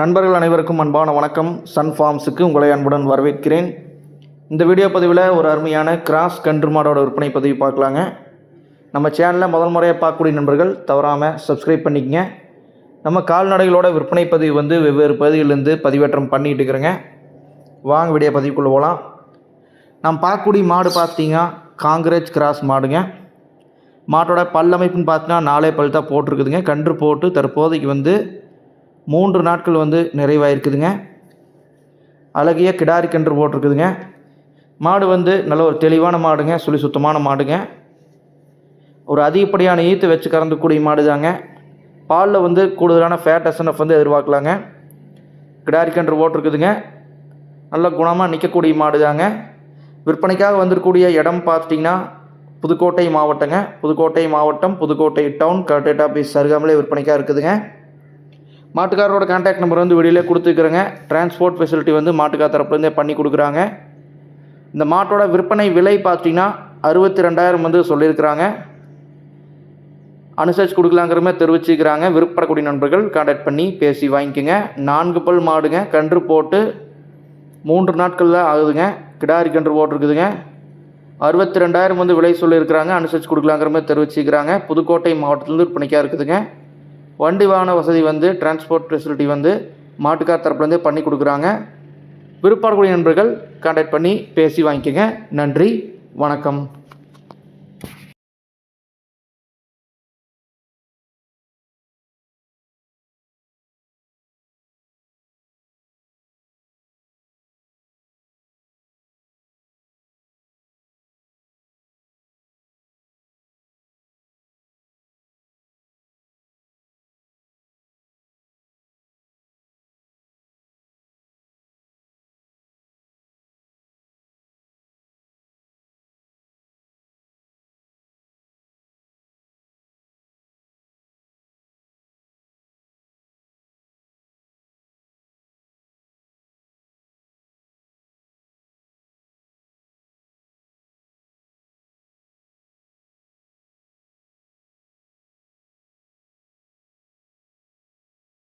நண்பர்கள் அனைவருக்கும் அன்பான வணக்கம். சன் ஃபார்ம்ஸுக்கு உங்களை அன்புடன் வரவேற்கிறேன். இந்த வீடியோ பதிவில் ஒரு அருமையான கிராஸ் கன்று மாடோட விற்பனை பதிவு பார்க்கலாங்க. நம்ம சேனலில் முதல் முறையாக பார்க்கக்கூடிய நண்பர்கள் தவறாமல் சப்ஸ்கிரைப் பண்ணிக்கங்க. நம்ம கால்நடைகளோட விற்பனை பதிவு வந்து வெவ்வேறு பகுதியிலேருந்து பதிவேற்றம் பண்ணிகிட்டு இருக்கிறேங்க. வாங்க வீடியோ பதிவுக்குள்ளே போகலாம் நாம் பார்க்கக்கூடிய மாடு பார்த்தீங்கன்னா காங்கிரேஜ் கிராஸ் மாடுங்க. மாட்டோட பல்லமைப்புன்னு பார்த்தீங்கன்னா நாலே பல் தான் போட்டிருக்குதுங்க. கன்று போட்டு தற்போதைக்கு வந்து மூன்று நாட்கள் வந்து நிறைவாயிருக்குதுங்க. அழகிய கிடாரி கன்று போட்டிருக்குதுங்க. மாடு வந்து நல்ல ஒரு தெளிவான மாடுங்க சுழி சுத்தமான மாடுங்க. ஒரு அதிகப்படியான ஈத்து வச்சு கறந்துக்கூடிய மாடு தாங்க பாலில் வந்து கூடுதலான ஃபேட் எஸ்என்எஃப் வந்து எதிர்பார்க்கலாங்க. கிடாரி கன்று போட்டிருக்குதுங்க. நல்ல குணமாக நிற்கக்கூடிய மாடு தாங்க விற்பனைக்காக வந்திருக்கூடிய இடம் பார்த்துட்டிங்கன்னா புதுக்கோட்டை மாவட்டங்க. புதுக்கோட்டை மாவட்டம் புதுக்கோட்டை டவுன் கலெக்டரேட் ஆஃபீஸ் அருகாமலே விற்பனைக்காக இருக்குதுங்க. மாட்டுக்காரரோட கான்டாக்ட் நம்பர் வந்து வெளியிலே கொடுத்துருக்குறேங்க. டிரான்ஸ்போர்ட் ஃபெசிலிட்டி வந்து மாட்டுக்கார் தரப்புலேருந்தே பண்ணி கொடுக்குறாங்க. இந்த மாட்டோட விற்பனை விலை பார்த்தீங்கன்னா அறுபத்தி ரெண்டாயிரம் வந்து சொல்லியிருக்கிறாங்க. அனுசரிச்சு கொடுக்கலாங்கிற மாதிரி தெரிவிச்சுக்கிறாங்க. விருப்பப்படக்கூடிய நண்பர்கள் கான்டாக்ட் பண்ணி பேசி வாங்கிக்கோங்க. நான்கு பல் மாடுங்க கன்று போட்டு மூன்று நாட்களில் ஆகுதுங்க. கிடாரி கன்று போட்டிருக்குதுங்க. அறுபத்தி ரெண்டாயிரம் வந்து விலை சொல்லியிருக்கிறாங்க. அனுசரிச்சு கொடுக்கலாங்கிற மாதிரி தெரிவிச்சுக்கிறாங்க. புதுக்கோட்டை மாவட்டத்திலேருந்து விற்பனைக்காக இருக்குதுங்க. வண்டி வாகன வசதி வந்து டிரான்ஸ்போர்ட் ஃபெசிலிட்டி வந்து மாட்டுக்கார் தரப்புலேருந்தே பண்ணி கொடுக்குறாங்க. விருப்பப்படக்கூடிய நண்பர்கள் கான்டாக்ட் பண்ணி பேசி வாங்கிக்கோங்க. நன்றி வணக்கம்.